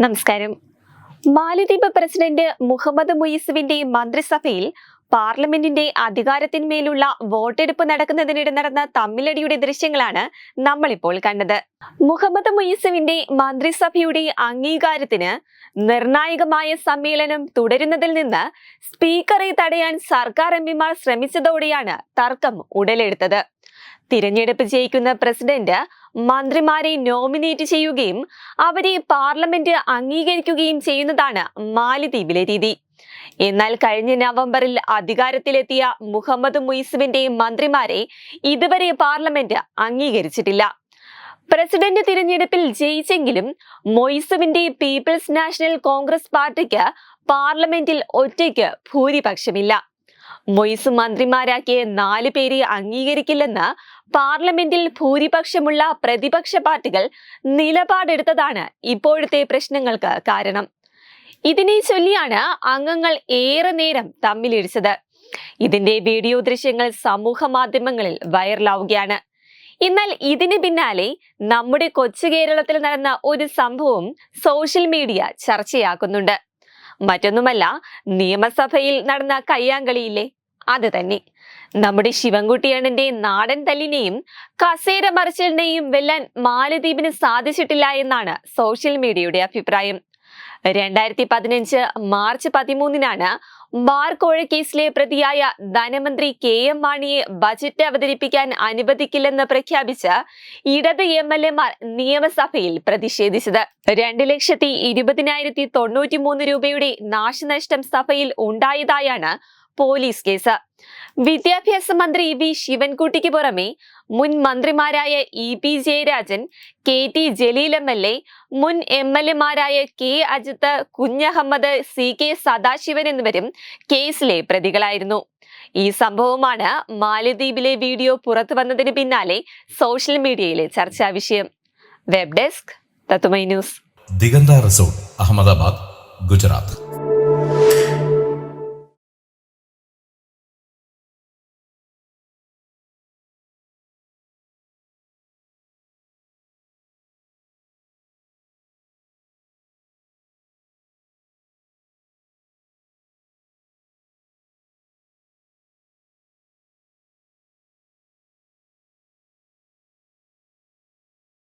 നമസ്കാരം മാലദ്വീപ് പ്രസിഡന്റ് മുഹമ്മദ് മുയിസുവിന്റെ മന്ത്രിസഭയിൽ പാർലമെന്റിന്റെ അധികാരത്തിന്മേലുള്ള വോട്ടെടുപ്പ് നടക്കുന്നതിനിടെ നടന്ന തമ്മിലടിയുടെ ദൃശ്യങ്ങളാണ് നമ്മളിപ്പോൾ കണ്ടത്. മുഹമ്മദ് മുയിസുവിന്റെ മന്ത്രിസഭയുടെ അംഗീകാരത്തിന് നിർണായകമായ സമ്മേളനം തുടരുന്നതിൽ നിന്ന് സ്പീക്കറെ തടയാൻ സർക്കാർ എംപിമാർ ശ്രമിച്ചതോടെയാണ് തർക്കം ഉടലെടുത്തത്. തിരഞ്ഞെടുപ്പ് ജയിക്കുന്ന പ്രസിഡന്റ് മന്ത്രിമാരെ നോമിനേറ്റ് ചെയ്യുകയും അവരെ പാർലമെന്റ് അംഗീകരിക്കുകയും ചെയ്യുന്നതാണ് മാലിദ്വീപിലെ രീതി. എന്നാൽ കഴിഞ്ഞ നവംബറിൽ അധികാരത്തിലെത്തിയ മുഹമ്മദ് മുയിസുവിന്റെ മന്ത്രിമാരെ ഇതുവരെ പാർലമെന്റ് അംഗീകരിച്ചിട്ടില്ല. പ്രസിഡന്റ് തിരഞ്ഞെടുപ്പിൽ ജയിച്ചെങ്കിലും മൊയ്സുവിന്റെ പീപ്പിൾസ് നാഷണൽ കോൺഗ്രസ് പാർട്ടിക്ക് പാർലമെന്റിൽ ഒറ്റയ്ക്ക് ഭൂരിപക്ഷമില്ല. മൊയ്സ് മന്ത്രിമാരാക്കിയ നാല് പേരെ അംഗീകരിക്കില്ലെന്ന് പാർലമെന്റിൽ ഭൂരിപക്ഷമുള്ള പ്രതിപക്ഷ പാർട്ടികൾ നിലപാടെടുത്തതാണ് ഇപ്പോഴത്തെ പ്രശ്നങ്ങൾക്ക് കാരണം. ഇതിനെ ചൊല്ലിയാണ് അംഗങ്ങൾ ഏറെ നേരം തമ്മിലിടിച്ചത്. ഇതിന്റെ വീഡിയോ ദൃശ്യങ്ങൾ സമൂഹ മാധ്യമങ്ങളിൽ വൈറലാവുകയാണ്. എന്നാൽ ഇതിന് പിന്നാലെ നമ്മുടെ കൊച്ചു കേരളത്തിൽ നടന്ന ഒരു സംഭവം സോഷ്യൽ മീഡിയ ചർച്ചയാക്കുന്നുണ്ട്. മറ്റൊന്നുമല്ല നിയമസഭയിൽ നടന്ന കയ്യാങ്കളിയില്ലേ? അത് തന്നെ. നമ്മുടെ ശിവൻകുട്ടിയണ്ണന്റെ നാടൻ തല്ലിനെയും കസേര മറിച്ചിലിനെയും വെല്ലാൻ മാലദ്വീപിന് സാധിച്ചിട്ടില്ല എന്നാണ് സോഷ്യൽ മീഡിയയുടെ അഭിപ്രായം. രണ്ടായിരത്തി പതിനഞ്ച് മാർച്ച് പതിമൂന്നിനാണ് ബാർ കോഴ കേസിലെ പ്രതിയായ ധനമന്ത്രി കെ എം മാണിയെ ബജറ്റ് അവതരിപ്പിക്കാൻ അനുവദിക്കില്ലെന്ന് പ്രഖ്യാപിച്ച് ഇടത് എം എൽ എമാർ നിയമസഭയിൽ പ്രതിഷേധിച്ചത്. രണ്ട് ലക്ഷത്തി ഇരുപതിനായിരത്തി തൊണ്ണൂറ്റി മൂന്ന് രൂപയുടെ നാശനഷ്ടം സഭയിൽ ഉണ്ടായതായാണ് പോലീസ് കേസ്. വിദ്യാഭ്യാസ മന്ത്രി വി ശിവൻകുട്ടിക്ക് പുറമെ മുൻ മന്ത്രിമാരായ E P Jayarajan K T Jaleel M L A മുൻ M L എമാരായ K Ajith Kunhammad C K Sadasivan എന്നിവരും കേസിലെ പ്രതികളായിരുന്നു. ഈ സംഭവമാണ് മാലദ്വീപിലെ വീഡിയോ പുറത്തു വന്നതിന് പിന്നാലെ സോഷ്യൽ മീഡിയയിലെ ചർച്ചാ വിഷയം. വെബ് ഡെസ്ക് തത്തുമൈ ന്യൂസ്. ദിഗന്ത റിസോർട്ട് അഹമ്മദാബാദ് ഗുജറാത്ത്.